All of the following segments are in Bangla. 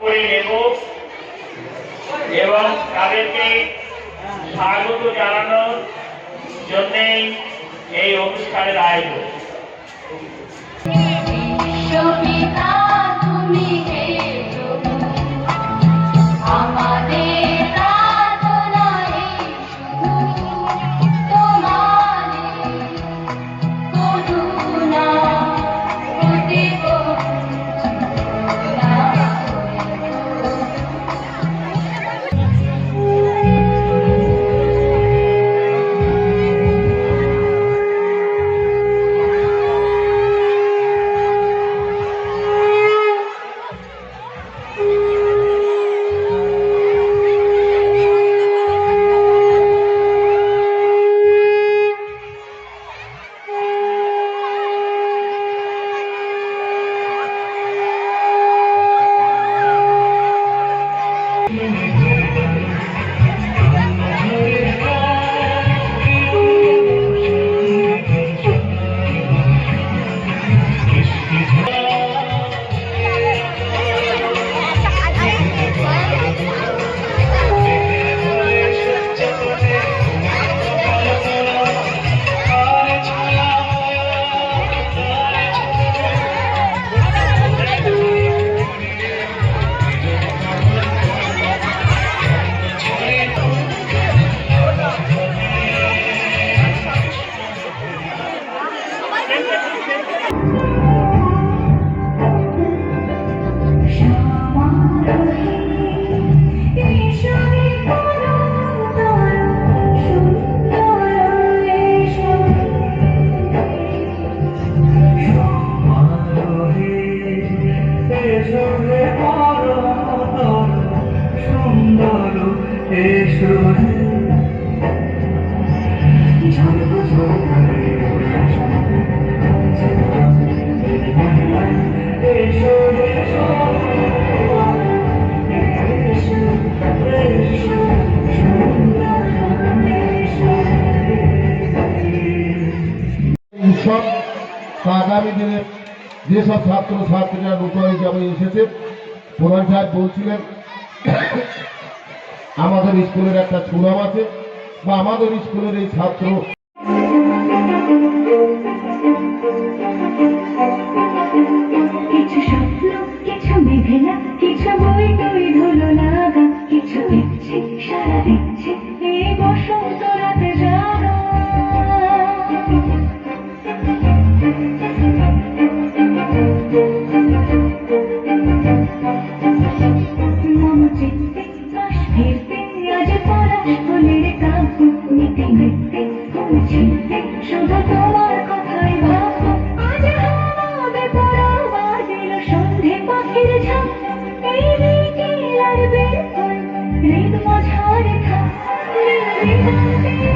করে নেব। এবং তাদেরকে স্বাগত জানানোর জন্যেই এই অনুষ্ঠানের আয়োজন। Amen. আগামী দিনে যেসব ছাত্র ছাত্রীরা নতুন হিসাবে এসেছে, প্রধান সাহেব বলছিলেন, আমাদের স্কুলের একটা সুনাম আছে, বা আমাদের স্কুলের এই ছাত্র শুধু তোমার কথাই ভাববো আজ হাওয়াবে পড়া বাজিল সন্ধে পাখির ঝাঁক এই বিকেল আর বের হল হৃদ মাঝারে থাক হৃদয়তে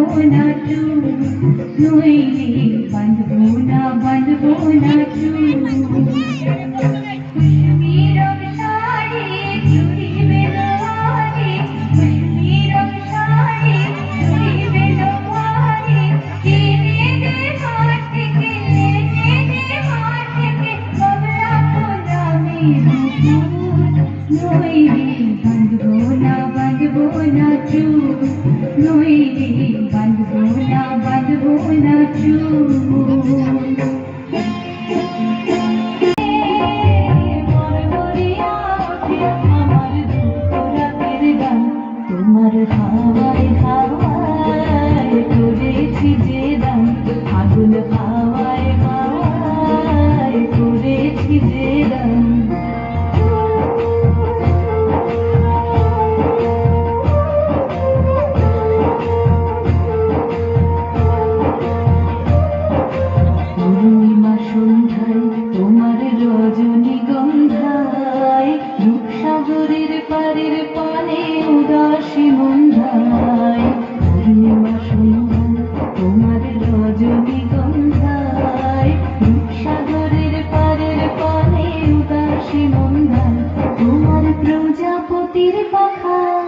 बोना तू यूं ही बंद बोना बंद बोना तू que vida. কথা